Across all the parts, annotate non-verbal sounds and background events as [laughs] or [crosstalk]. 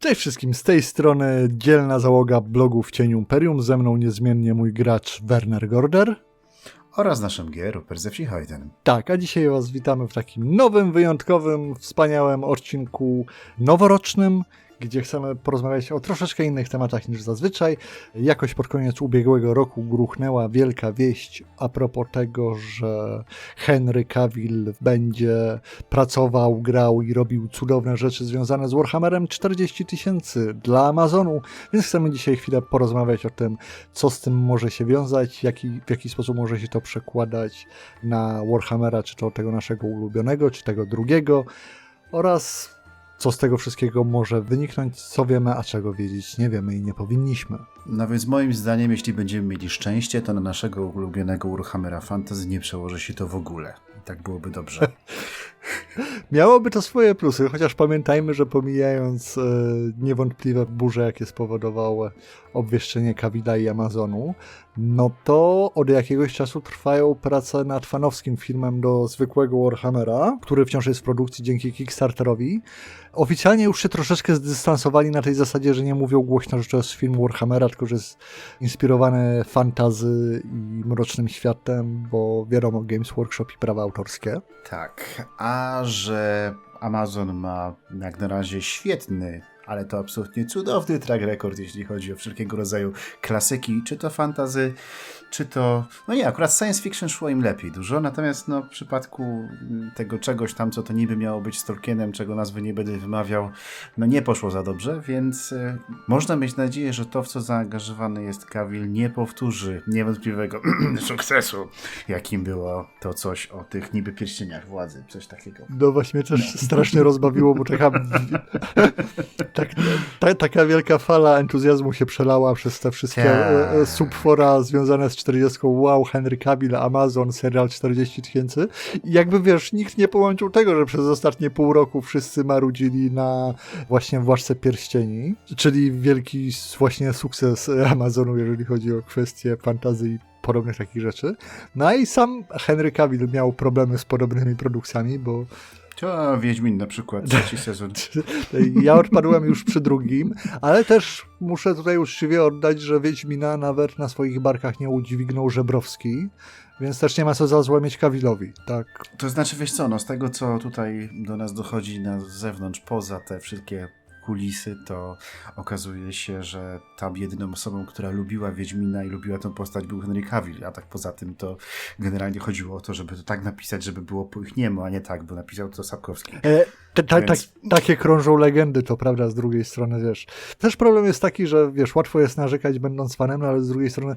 Cześć wszystkim, z tej strony dzielna załoga blogu w cieniu Imperium, ze mną niezmiennie mój gracz Werner Gorder. Oraz naszym G. Rupert ze Hayden. Tak, a dzisiaj was witamy w takim nowym, wyjątkowym, wspaniałym odcinku noworocznym, gdzie chcemy porozmawiać o troszeczkę innych tematach niż zazwyczaj. Jakoś pod koniec ubiegłego roku gruchnęła wielka wieść a propos tego, że Henry Cavill będzie pracował, grał i robił cudowne rzeczy związane z Warhammerem 40 tysięcy dla Amazonu, więc chcemy dzisiaj chwilę porozmawiać o tym, co z tym może się wiązać, jaki, w jaki sposób może się to przekładać na Warhammera, czy to tego naszego ulubionego, czy tego drugiego oraz co z tego wszystkiego może wyniknąć, co wiemy, a czego wiedzieć nie wiemy i nie powinniśmy. No więc moim zdaniem, jeśli będziemy mieli szczęście, to na naszego ulubionego Warhammera Fantasy nie przełoży się to w ogóle. Tak byłoby dobrze. [laughs] [laughs] Miałoby to swoje plusy, chociaż pamiętajmy, że pomijając e, niewątpliwe burze, jakie spowodowało obwieszczenie Kawida i Amazonu, no to od jakiegoś czasu trwają prace nad fanowskim filmem do zwykłego Warhammera, który wciąż jest w produkcji dzięki Kickstarterowi. Oficjalnie już się troszeczkę zdystansowali na tej zasadzie, że nie mówią głośno, że to jest film Warhammera, tylko że jest inspirowany fantazy i mrocznym światem, bo wiadomo, Games Workshop i prawa autorskie. Tak, a że Amazon ma jak na razie świetny ale to absolutnie cudowny track record, jeśli chodzi o wszelkiego rodzaju klasyki, czy to fantazy, czy to... No nie, akurat science fiction szło im lepiej dużo, natomiast no, w przypadku tego czegoś tam, co to niby miało być z Tolkienem, czego nazwy nie będę wymawiał, no nie poszło za dobrze, więc y, można mieć nadzieję, że to, w co zaangażowany jest Cavill, nie powtórzy niewątpliwego [clears throat] sukcesu, jakim było to coś o tych niby pierścieniach władzy, coś takiego. No właśnie też no. strasznie rozbawiło, bo taka, [laughs] tak, ta, taka wielka fala entuzjazmu się przelała przez te wszystkie yeah. subfora związane z 40. Wow, Henry Cavill, Amazon, serial 40 tysięcy. I jakby wiesz, nikt nie połączył tego, że przez ostatnie pół roku wszyscy marudzili na właśnie Władcę Pierścieni, czyli wielki właśnie sukces Amazonu, jeżeli chodzi o kwestie fantazji i podobnych takich rzeczy. No i sam Henry Cavill miał problemy z podobnymi produkcjami, bo to Wiedźmin na przykład, [laughs] trzeci sezon. Ja odpadłem już przy drugim, ale też muszę tutaj uczciwie oddać, że Wiedźmina nawet na swoich barkach nie udźwignął Żebrowski, więc też nie ma co za złe mieć Kawilowi, tak? To znaczy, wiesz co, no z tego co tutaj do nas dochodzi na zewnątrz, poza te wszystkie kulisy, to okazuje się, że tam jedyną osobą, która lubiła Wiedźmina i lubiła tę postać był Henry Cavill, a tak poza tym to generalnie chodziło o to, żeby to tak napisać, żeby było po ich niemu, a nie tak, bo napisał to Sapkowski. E, te, ta, Więc... tak, takie krążą legendy, to prawda, z drugiej strony, wiesz. Też problem jest taki, że wiesz, łatwo jest narzekać będąc fanem, no ale z drugiej strony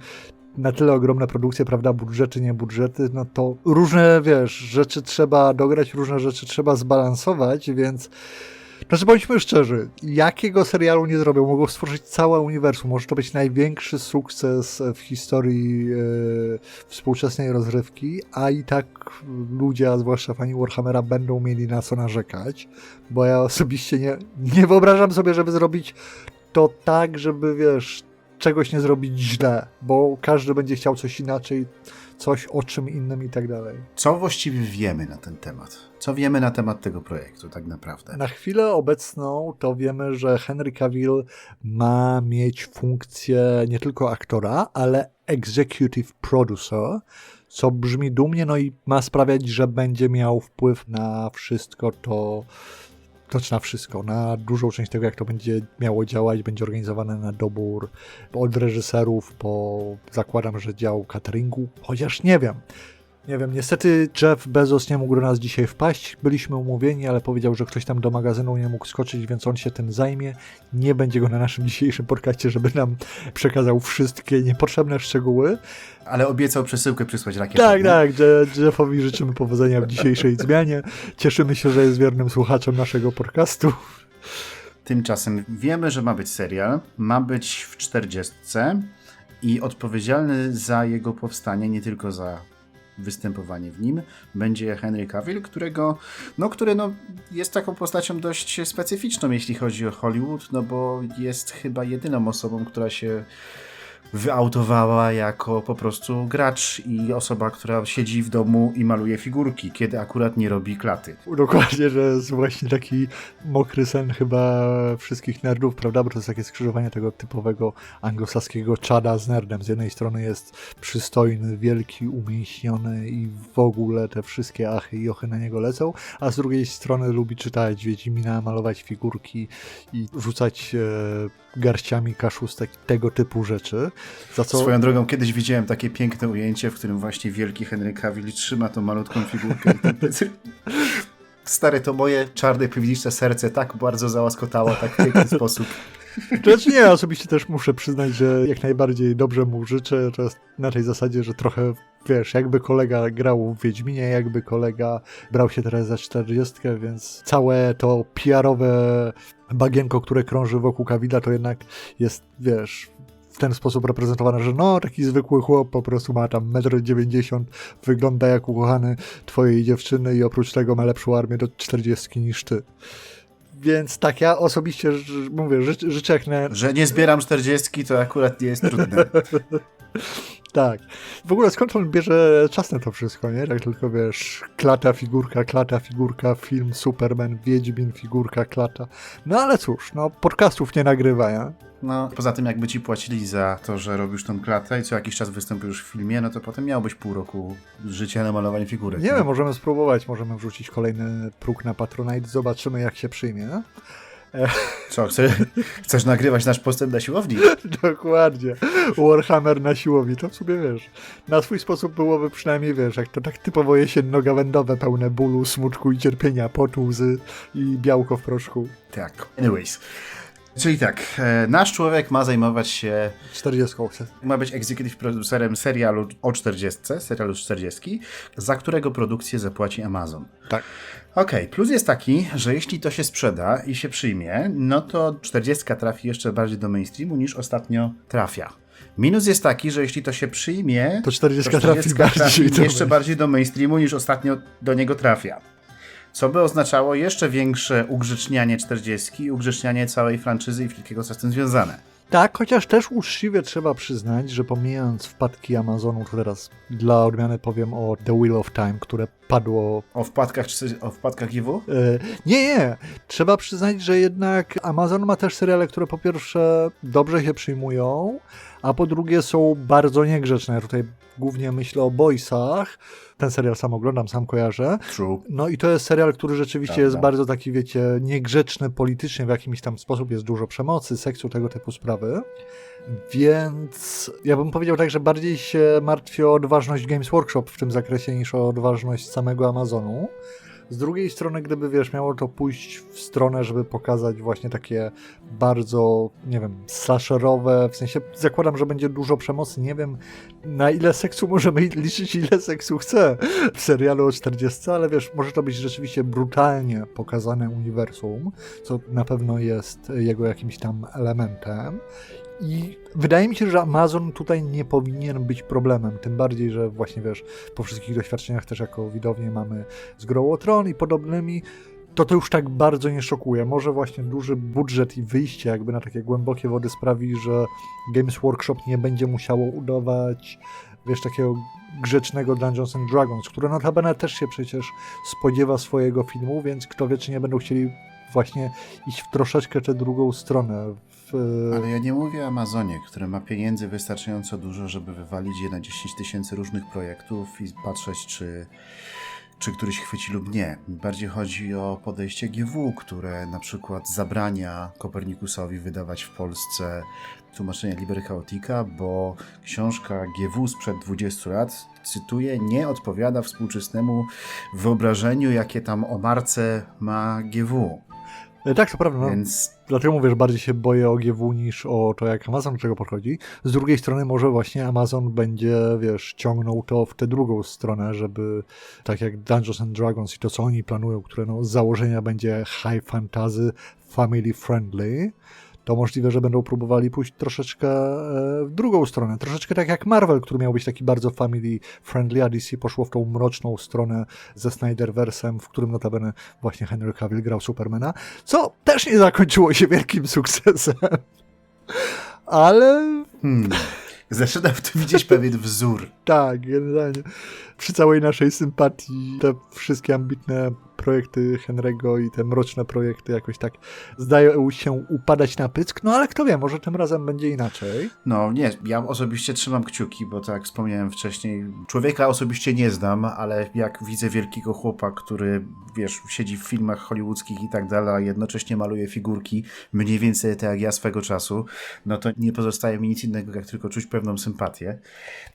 na tyle ogromne produkcje, prawda, budżety, nie budżety, no to różne, wiesz, rzeczy trzeba dograć, różne rzeczy trzeba zbalansować, więc znaczy bądźmy szczerzy, jakiego serialu nie zrobią, mogą stworzyć całe uniwersum, może to być największy sukces w historii e, współczesnej rozrywki, a i tak ludzie, a zwłaszcza fani Warhammera będą mieli na co narzekać, bo ja osobiście nie, nie wyobrażam sobie, żeby zrobić to tak, żeby wiesz, czegoś nie zrobić źle, bo każdy będzie chciał coś inaczej, coś o czym innym i tak dalej. Co właściwie wiemy na ten temat? Co wiemy na temat tego projektu tak naprawdę? Na chwilę obecną to wiemy, że Henry Cavill ma mieć funkcję nie tylko aktora, ale executive producer, co brzmi dumnie, no i ma sprawiać, że będzie miał wpływ na wszystko to, znaczy na wszystko, na dużą część tego, jak to będzie miało działać, będzie organizowane na dobór od reżyserów po, zakładam, że dział cateringu, chociaż nie wiem. Nie wiem, niestety Jeff Bezos nie mógł do nas dzisiaj wpaść. Byliśmy umówieni, ale powiedział, że ktoś tam do magazynu nie mógł skoczyć, więc on się tym zajmie. Nie będzie go na naszym [laughs] dzisiejszym podcaście, żeby nam przekazał wszystkie niepotrzebne szczegóły. Ale obiecał przesyłkę przysłać rakietą. Tak, tak. Jeffowi życzymy powodzenia w dzisiejszej zmianie. Cieszymy się, że jest wiernym słuchaczem naszego podcastu. Tymczasem wiemy, że ma być serial, ma być w 40 i odpowiedzialny za jego powstanie, nie tylko za występowanie w nim. Będzie Henry Cavill, którego, no, który no, jest taką postacią dość specyficzną, jeśli chodzi o Hollywood, no bo jest chyba jedyną osobą, która się wyautowała jako po prostu gracz i osoba, która siedzi w domu i maluje figurki, kiedy akurat nie robi klaty. Dokładnie, że jest właśnie taki mokry sen chyba wszystkich nerdów, prawda? Bo to jest takie skrzyżowanie tego typowego anglosaskiego czada z nerdem. Z jednej strony jest przystojny, wielki, umięśniony i w ogóle te wszystkie achy i ochy na niego lecą, a z drugiej strony lubi czytać Wiedźmina, malować figurki i rzucać e, garściami kaszustek, tego typu rzeczy. Za co... Swoją drogą, kiedyś widziałem takie piękne ujęcie, w którym właśnie wielki Henry Cavill trzyma tą malutką figurkę. [laughs] Stare to moje czarne, piwnicze serce tak bardzo załaskotało, tak w piękny [laughs] sposób. Znaczy nie, osobiście też muszę przyznać, że jak najbardziej dobrze mu życzę. To jest na tej zasadzie, że trochę, wiesz, jakby kolega grał w Wiedźminie, jakby kolega brał się teraz za 40, więc całe to PR-owe bagienko, które krąży wokół Kawida, to jednak jest, wiesz, ten sposób reprezentowane, że no, taki zwykły chłop po prostu ma tam 1,90 m, wygląda jak ukochany twojej dziewczyny i oprócz tego ma lepszą armię do 40 niż ty. Więc tak, ja osobiście mówię, ży, życzę jak na, Że nie zbieram 40, to akurat nie jest trudne. [laughs] Tak. W ogóle skąd on bierze czas na to wszystko, nie? Tak tylko wiesz, klata, figurka, klata, figurka, film, Superman, Wiedźmin, figurka, klata. No ale cóż, no podcastów nie nagrywa, ja? No, poza tym jakby ci płacili za to, że robisz tą klatę i co jakiś czas występujesz w filmie, no to potem miałbyś pół roku życia na malowanie figurek. Nie wiem, możemy spróbować, możemy wrzucić kolejny próg na Patronite, zobaczymy jak się przyjmie. nie? Co, chce, chcesz nagrywać nasz postęp na siłowni? [laughs] Dokładnie. Warhammer na siłowni, to w sumie wiesz. Na swój sposób byłoby przynajmniej, wiesz, jak to tak typowo jesienno-gawędowe, pełne bólu, smutku i cierpienia, potu, łzy i białko w proszku. Tak. Anyways. Czyli tak, e, nasz człowiek ma zajmować się 40 chcę. ma być executive producerem serialu o 40, serialu z 40, za którego produkcję zapłaci Amazon. Tak. Okej, plus jest taki, że jeśli to się sprzeda i się przyjmie, no to 40 trafi jeszcze bardziej do mainstreamu niż ostatnio trafia. Minus jest taki, że jeśli to się przyjmie, To 40 to trafi 40 bardziej trafi do jeszcze bardziej do mainstreamu niż ostatnio do niego trafia. Co by oznaczało jeszcze większe ugrzecznianie 40 i ugrzecznianie całej franczyzy i wszystkiego, co z tym związane. Tak, chociaż też uczciwie trzeba przyznać, że pomijając wpadki Amazonu, to teraz dla odmiany powiem o The Wheel of Time, które padło. O wpadkach, czy- o wpadkach GW? E, nie, nie. Trzeba przyznać, że jednak Amazon ma też seriale, które po pierwsze dobrze się przyjmują, a po drugie są bardzo niegrzeczne. Ja tutaj głównie myślę o Boysach. Ten serial sam oglądam, sam kojarzę. True. No i to jest serial, który rzeczywiście jest bardzo taki, wiecie, niegrzeczny politycznie w jakimś tam sposób, jest dużo przemocy, seksu, tego typu sprawy. Więc ja bym powiedział tak, że bardziej się martwię o odważność Games Workshop w tym zakresie niż o odważność samego Amazonu. Z drugiej strony, gdyby wiesz, miało to pójść w stronę, żeby pokazać właśnie takie bardzo, nie wiem, slasherowe, w sensie zakładam, że będzie dużo przemocy. Nie wiem, na ile seksu możemy liczyć, ile seksu chce w serialu o 40, ale wiesz, może to być rzeczywiście brutalnie pokazane uniwersum, co na pewno jest jego jakimś tam elementem. I wydaje mi się, że Amazon tutaj nie powinien być problemem, tym bardziej, że właśnie wiesz, po wszystkich doświadczeniach też jako widownie mamy z Grą o Tron i podobnymi, to to już tak bardzo nie szokuje. Może właśnie duży budżet i wyjście jakby na takie głębokie wody sprawi, że Games Workshop nie będzie musiało udawać, wiesz, takiego grzecznego Dungeons and Dragons, które notabene też się przecież spodziewa swojego filmu, więc kto wie, czy nie będą chcieli właśnie iść w troszeczkę tę drugą stronę. W, Ale ja nie mówię o Amazonie, który ma pieniędzy wystarczająco dużo, żeby wywalić je na 10 tysięcy różnych projektów i patrzeć, czy, czy któryś chwyci lub nie. Bardziej chodzi o podejście GW, które na przykład zabrania Kopernikusowi wydawać w Polsce tłumaczenia Liber Chaotica, bo książka GW sprzed 20 lat, cytuję, nie odpowiada współczesnemu wyobrażeniu, jakie tam o marce ma GW. Tak, to prawda. No. Więc Dlatego mówię, że bardziej się boję o GW niż o to, jak Amazon do tego podchodzi. Z drugiej strony może właśnie Amazon będzie, wiesz, ciągnął to w tę drugą stronę, żeby tak jak Dungeons and Dragons i to, co oni planują, które no, z założenia będzie high fantasy, family friendly, to możliwe, że będą próbowali pójść troszeczkę e, w drugą stronę. Troszeczkę tak jak Marvel, który miał być taki bardzo family friendly, a DC poszło w tą mroczną stronę ze Snyderversem, w którym notabene właśnie Henry Cavill grał Supermana, co też nie zakończyło się wielkim sukcesem. Ale Hmm. Zaczynam tym widzieć pewien wzór. [laughs] Tak, generalnie. Przy całej naszej sympatii te wszystkie ambitne projekty Henry'ego i te mroczne projekty jakoś tak zdają się upadać na pysk, no ale kto wie, może tym razem będzie inaczej. No nie, ja osobiście trzymam kciuki, bo tak jak wspomniałem wcześniej, człowieka osobiście nie znam, ale jak widzę wielkiego chłopa, który, wiesz, siedzi w filmach hollywoodzkich i tak dalej, a jednocześnie maluje figurki, mniej więcej tak jak ja swego czasu, no to nie pozostaje mi nic innego, jak tylko czuć pewną sympatię.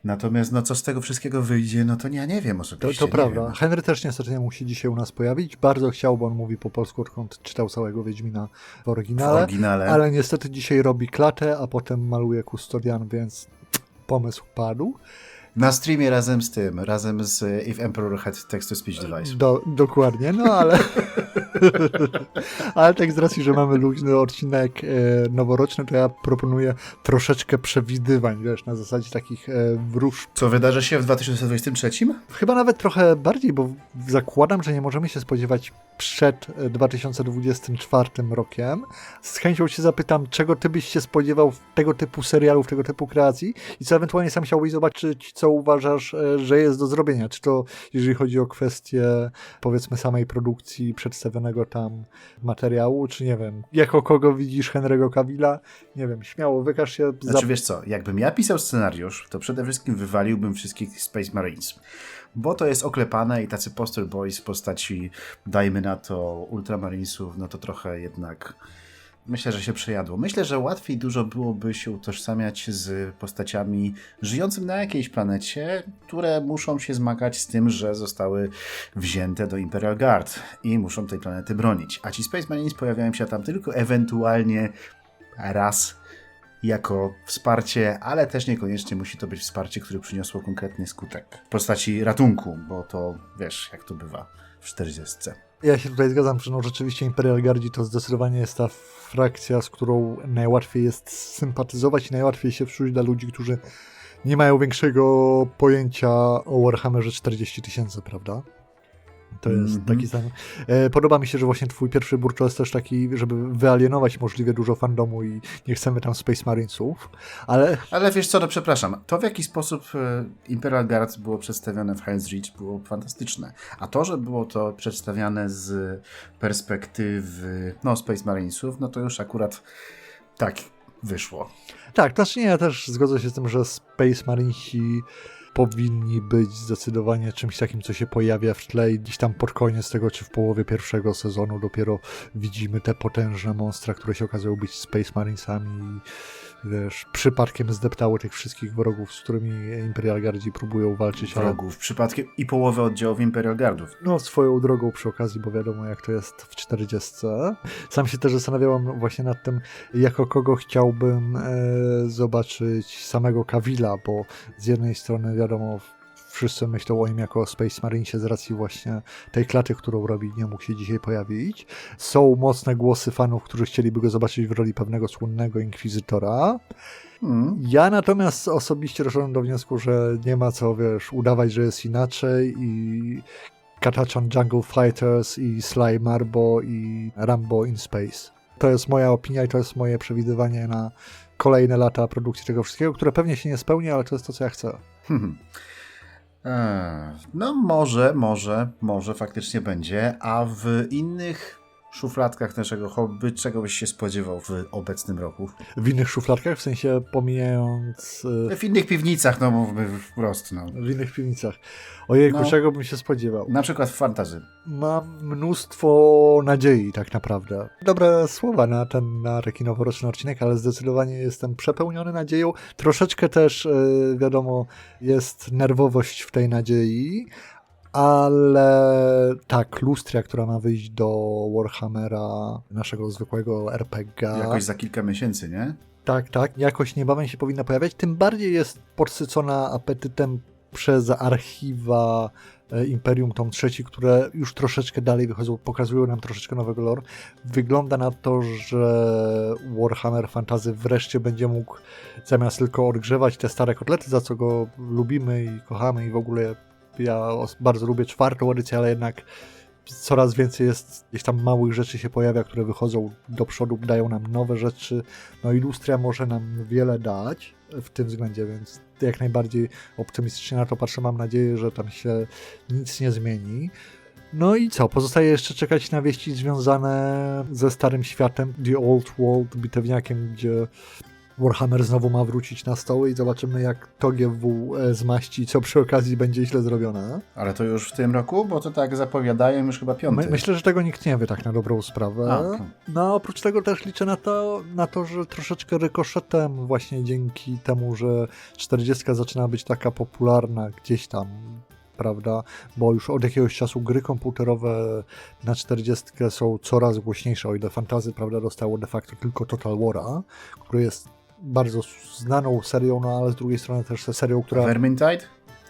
Natomiast, no co z tego wszystkiego wyjdzie, no to ja nie wiem To, osobiście. to nie prawda. Wiem. Henry też niestety nie musi dzisiaj u nas pojawić. Bardzo chciał, bo on mówi po polsku, odkąd czytał całego Wiedźmina w W oryginale. oryginale. Ale niestety dzisiaj robi klatę, a potem maluje Custodian, więc pomysł padł. Na streamie razem z tym, razem z e, If Emperor Had Text-to-Speech Device. Do, dokładnie, no ale. [laughs] ale tak z racji, że mamy luźny odcinek e, noworoczny, to ja proponuję troszeczkę przewidywań, wiesz, na zasadzie takich e, wróż. Co wydarzy się w 2023? Chyba nawet trochę bardziej, bo zakładam, że nie możemy się spodziewać przed e, 2024 rokiem. Z chęcią się zapytam, czego ty byś się spodziewał tego typu serialów, tego typu kreacji i co ewentualnie sam chciałbyś zobaczyć, co uważasz, e, że jest do zrobienia. Czy to jeżeli chodzi o kwestię powiedzmy samej produkcji przedstawionego tam materiału, czy nie wiem, jako kogo widzisz Henry'ego Cavilla? Nie wiem, śmiało wykaż się. za- Znaczy wiesz co, jakbym ja pisał scenariusz, to przede wszystkim wywaliłbym wszystkich Space Marines. Bo to jest oklepane i tacy poster boys w postaci, dajmy na to, Ultramarinesów, no to trochę jednak myślę, że się przejadło. Myślę, że łatwiej dużo byłoby się utożsamiać z postaciami żyjącym na jakiejś planecie, które muszą się zmagać z tym, że zostały wzięte do Imperial Guard i muszą tej planety bronić. A ci Space Marines pojawiają się tam tylko ewentualnie raz jako wsparcie, ale też niekoniecznie musi to być wsparcie, które przyniosło konkretny skutek w postaci ratunku, bo to wiesz, jak to bywa w 40. Ja się tutaj zgadzam, że no rzeczywiście Imperial Guardzi to zdecydowanie jest ta frakcja, z którą najłatwiej jest sympatyzować i najłatwiej się wczuć dla ludzi, którzy nie mają większego pojęcia o Warhammerze 40 tysięcy, prawda? To jest Mhm. taki sam. E, podoba mi się, że właśnie twój pierwszy burczo jest też taki, żeby wyalienować możliwie dużo fandomu i nie chcemy tam Space Marinesów, ale Ale wiesz co, no przepraszam, to w jaki sposób e, Imperial Guard było przedstawione w Hell's Reach było fantastyczne. A to, że było to przedstawiane z perspektywy no, Space Marinesów, no to już akurat tak wyszło. Tak, znaczy nie, ja też zgodzę się z tym, że Space Marinesi powinni być zdecydowanie czymś takim, co się pojawia w tle i gdzieś tam pod koniec tego, czy w połowie pierwszego sezonu dopiero widzimy te potężne monstra, które się okazują być Space Marinesami i wiesz, przypadkiem zdeptały tych wszystkich wrogów, z którymi Imperial Guardzi próbują walczyć, ale Wrogów, przypadkiem i połowę oddziałów Imperial Guardów. no, swoją drogą przy okazji, bo wiadomo jak to jest w 40. Sam się też zastanawiałam właśnie nad tym, jako kogo chciałbym e, zobaczyć samego Kawila, bo z jednej strony wiadomo, wszyscy myślą o nim jako o Space Marinesie z racji właśnie tej klaty, którą robi, nie mógł się dzisiaj pojawić. Są mocne głosy fanów, którzy chcieliby go zobaczyć w roli pewnego słynnego inkwizytora. Mm. Ja natomiast osobiście doszedłem do wniosku, że nie ma co, wiesz, udawać, że jest inaczej i Katachan Jungle Fighters i Sly Marbo i Rambo in Space. To jest moja opinia i to jest moje przewidywanie na kolejne lata produkcji tego wszystkiego, które pewnie się nie spełni, ale to jest to, co ja chcę. Hmm. Eee, No może, może, może faktycznie będzie, a w innych szufladkach naszego hobby, czego byś się spodziewał w obecnym roku? W innych szufladkach, w sensie pomijając... y, W innych piwnicach, no mówmy wprost, no. W innych piwnicach. Ojejku, No. czego bym się spodziewał? Na przykład w fantazy. Mam mnóstwo nadziei, tak naprawdę. Dobre słowa na ten na noworoczny odcinek, ale zdecydowanie jestem przepełniony nadzieją. Troszeczkę też, e, wiadomo, jest nerwowość w tej nadziei, ale tak, lustria, która ma wyjść do Warhammera, naszego zwykłego RPG. Jakoś za kilka miesięcy, nie? Tak, tak, jakoś niebawem się powinna pojawiać. Tym bardziej jest podsycona apetytem przez archiwa e, Imperium Tom III, które już troszeczkę dalej wychodzą, pokazują nam troszeczkę nowego lore. Wygląda na to, że Warhammer Fantasy wreszcie będzie mógł zamiast tylko odgrzewać te stare kotlety, za co go lubimy i kochamy i w ogóle ja bardzo lubię czwartą edycję, ale jednak coraz więcej jest, gdzieś tam małych rzeczy się pojawia, które wychodzą do przodu, dają nam nowe rzeczy. No Illustria może nam wiele dać. w tym względzie, więc jak najbardziej optymistycznie na to patrzę. Mam nadzieję, że tam się nic nie zmieni. No i co? Pozostaje jeszcze czekać na wieści związane ze Starym Światem, The Old World, bitewniakiem, gdzie Warhammer znowu ma wrócić na stoły i zobaczymy jak to GW e, zmaści, co przy okazji będzie źle zrobione. Ale to już w tym roku, bo to tak zapowiadają już chyba piąty. My, myślę, że tego nikt nie wie tak na dobrą sprawę. A. No, oprócz tego też liczę na to, na to, że troszeczkę rykoszetem właśnie dzięki temu, że 40 zaczyna być taka popularna gdzieś tam, prawda? Bo już od jakiegoś czasu gry komputerowe na 40 są coraz głośniejsze, o ile Fantazy, prawda, dostało de facto tylko Total War'a, który jest bardzo znaną serią, no ale z drugiej strony też serią, która... Vermintide?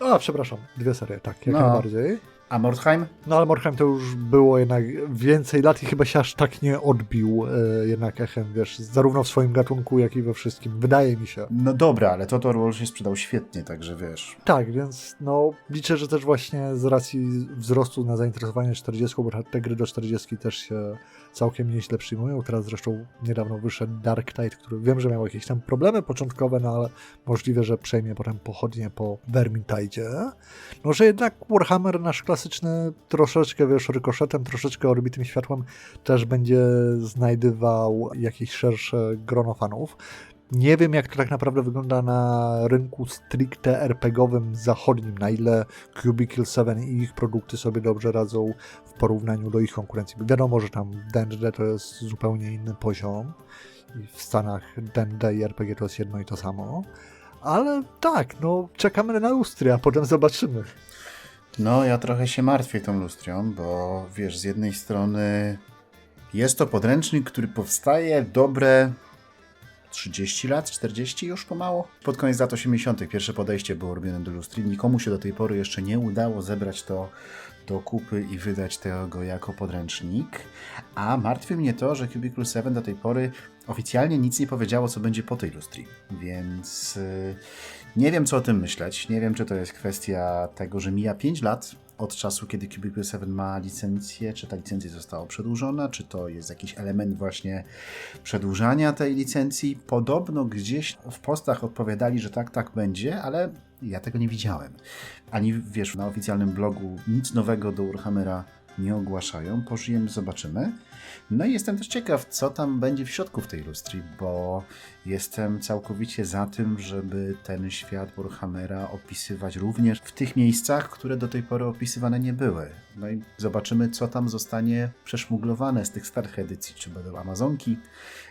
A, przepraszam, dwie serie, tak, jak No. najbardziej. A Mordheim? No ale Morheim to już było jednak więcej lat i chyba się aż tak nie odbił e, jednak echem, wiesz, zarówno w swoim gatunku, jak i we wszystkim. Wydaje mi się. No dobra, ale Total War się sprzedał świetnie, także wiesz. Tak, więc no liczę, że też właśnie z racji wzrostu na zainteresowanie 40, bo te gry do 40 też się całkiem nieźle przyjmują. Teraz zresztą niedawno wyszedł Dark Tide, który wiem, że miał jakieś tam problemy początkowe, no ale możliwe, że przejmie potem pochodnie po Vermintide. No, że jednak Warhammer nasz klasyczny troszeczkę, wiesz, rykoszetem, troszeczkę orbitym światłem też będzie znajdywał jakieś szersze grono fanów. Nie wiem, jak to tak naprawdę wygląda na rynku stricte RPGowym zachodnim, na ile Cubicle 7 i ich produkty sobie dobrze radzą w porównaniu do ich konkurencji. Wiadomo, że tam D&D to jest zupełnie inny poziom i w Stanach D&D i RPG to jest jedno i to samo. Ale tak, no czekamy na lustry, a potem zobaczymy. No, ja trochę się martwię tą lustrią, bo wiesz, z jednej strony jest to podręcznik, który powstaje dobre 30 lat, 40 już pomału. Pod koniec lat 80. pierwsze podejście było robione do lustry. Nikomu się do tej pory jeszcze nie udało zebrać to do kupy i wydać tego jako podręcznik. A martwi mnie to, że Cubicle 7 do tej pory oficjalnie nic nie powiedziało, co będzie po tej lustri. Więc yy, nie wiem, co o tym myśleć. Nie wiem, czy to jest kwestia tego, że mija 5 lat od czasu, kiedy Cubicle 7 ma licencję, czy ta licencja została przedłużona, czy to jest jakiś element właśnie przedłużania tej licencji. Podobno gdzieś w postach odpowiadali, że tak, tak będzie, ale ja tego nie widziałem. Ani wiesz, na oficjalnym blogu nic nowego do Warhammera nie ogłaszają. Pożyjemy, zobaczymy. No i jestem też ciekaw, co tam będzie w środku w tej lustri, bo jestem całkowicie za tym, żeby ten świat Warhammera opisywać również w tych miejscach, które do tej pory opisywane nie były. No i zobaczymy, co tam zostanie przeszmuglowane z tych starych edycji. Czy będą Amazonki,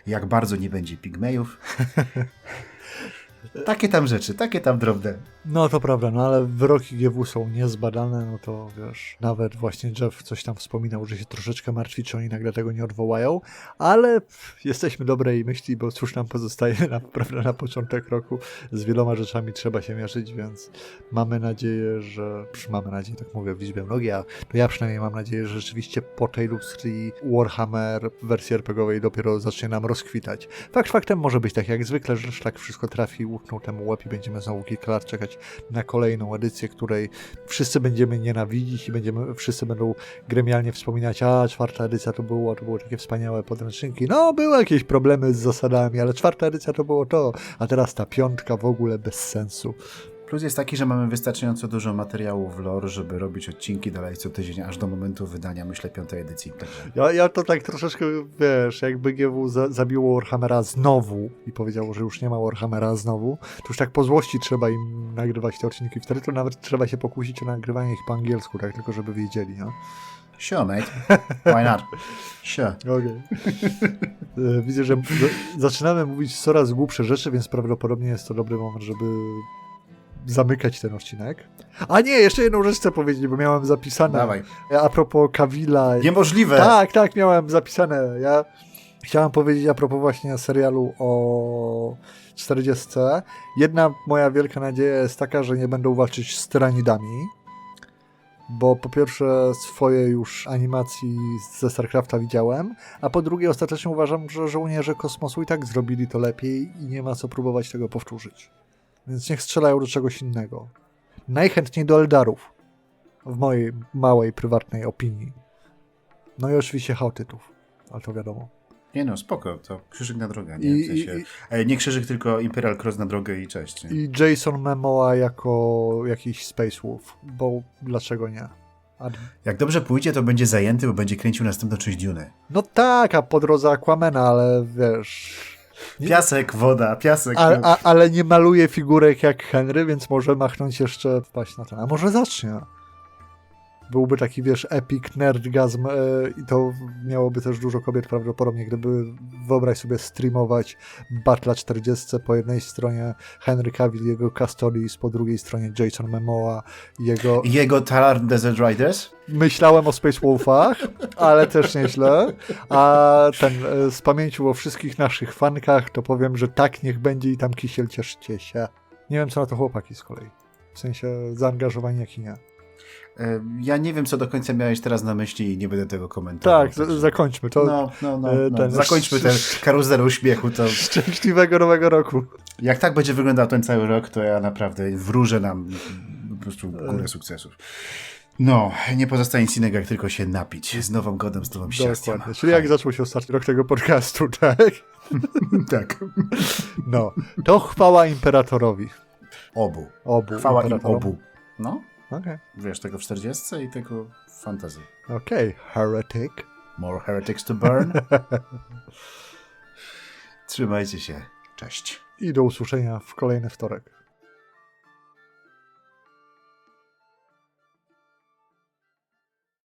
jak bardzo nie będzie pigmejów. [laughs] Takie tam rzeczy, takie tam drobne. No to prawda, no ale wyroki GW są niezbadane, no to wiesz, nawet właśnie Jeff coś tam wspominał, że się troszeczkę martwi, czy oni nagle tego nie odwołają, ale jesteśmy dobrej myśli, bo cóż nam pozostaje na, [laughs] prawda, na początek roku, z wieloma rzeczami trzeba się mierzyć, więc mamy nadzieję, że, mamy nadzieję, tak mówię w liczbie mnogiej, a to ja przynajmniej mam nadzieję, że rzeczywiście po tej lustrii Warhammer w wersji RPGowej dopiero zacznie nam rozkwitać. Fakt faktem może być tak jak zwykle, że tak wszystko trafi, łupnął temu łeb i będziemy znowu kilka lat czekać na kolejną edycję, której wszyscy będziemy nienawidzić i będziemy, wszyscy będą gremialnie wspominać, a czwarta edycja to było, to były takie wspaniałe podręczniki. No, były jakieś problemy z zasadami, ale czwarta edycja to było to, a teraz ta piątka w ogóle bez sensu. Plus jest taki, że mamy wystarczająco dużo materiału w lore, żeby robić odcinki dalej co tydzień, aż do momentu wydania, myślę, piątej edycji. Ja, ja to tak troszeczkę, wiesz, jakby GW za, zabiło Warhammera znowu i powiedziało, że już nie ma Warhammera znowu, to już tak po złości trzeba im nagrywać te odcinki. Wtedy to nawet trzeba się pokusić o nagrywanie ich po angielsku, tak tylko żeby wiedzieli, no. sure, mate. Why not? Sure. [laughs] Okej. E, Widzę, że za- zaczynamy mówić coraz głupsze rzeczy, więc prawdopodobnie jest to dobry moment, żeby zamykać ten odcinek. A nie, jeszcze jedną rzecz chcę powiedzieć, bo miałem zapisane. Dawaj. A propos Kawila. Niemożliwe! Tak, tak, miałem zapisane. Ja chciałem powiedzieć a propos właśnie serialu o 40. Jedna moja wielka nadzieja jest taka, że nie będą walczyć z tyranidami. Bo po pierwsze swoje już animacji ze StarCrafta widziałem, a po drugie ostatecznie uważam, że żołnierze kosmosu i tak zrobili to lepiej i nie ma co próbować tego powtórzyć. Więc niech strzelają do czegoś innego. Najchętniej do Eldarów. W mojej małej, prywatnej opinii. No i oczywiście chaotytów, ale to wiadomo. Nie no, spoko, to krzyżyk na drogę, nie? W sensie, i, nie krzyżyk, tylko Imperial Cross na drogę i cześć. Nie? I Jason Momoa jako jakiś Space Wolf, bo dlaczego nie? A, Jak dobrze pójdzie, to będzie zajęty, bo będzie kręcił następną część Duny. no tak, a po drodze Aquamena, ale wiesz... Piasek, woda, piasek. A, a, ale nie maluje figurek jak Henry, więc może machnąć jeszcze wpaść na ten. A może zacznie? Byłby taki, wiesz, epic nerdgazm e, i to miałoby też dużo kobiet prawdopodobnie, gdyby wyobraź sobie streamować Battle 40 po jednej stronie Henry Cavill, jego Castolis, po drugiej stronie Jason Momoa, jego... Jego Talar Desert Riders? Myślałem o Space Wolfach, ale też nieźle. A ten, e, z pamięcią o wszystkich naszych fankach, to powiem, że tak niech będzie i tam kisiel cieszcie się. Nie wiem, co na to chłopaki z kolei. W sensie zaangażowani, jak i nie. E, Ja nie wiem, co do końca miałeś teraz na myśli i nie będę tego komentował. Tak, zakończmy to. No, no, no, e, no. ten- Zakończmy ten karuzelę uśmiechu. To Szczęśliwego nowego roku. jak tak będzie wyglądał ten cały rok, to ja naprawdę wróżę nam po prostu górę sukcesów. No, nie pozostaje nic innego, jak tylko się napić z nową godem, z nową szczęściem. Dokładnie. Czyli jak zaczął się ostatni rok tego podcastu, [laughs] tak? [laughs] Tak. No. To chwała imperatorowi. Obu. Obu Chwała im obu. No, Okej. wiesz, tego w 40 i tego w fantasy. Okej, heretic. More heretics to burn. [laughs] Trzymajcie się. Cześć. I do usłyszenia w kolejny wtorek.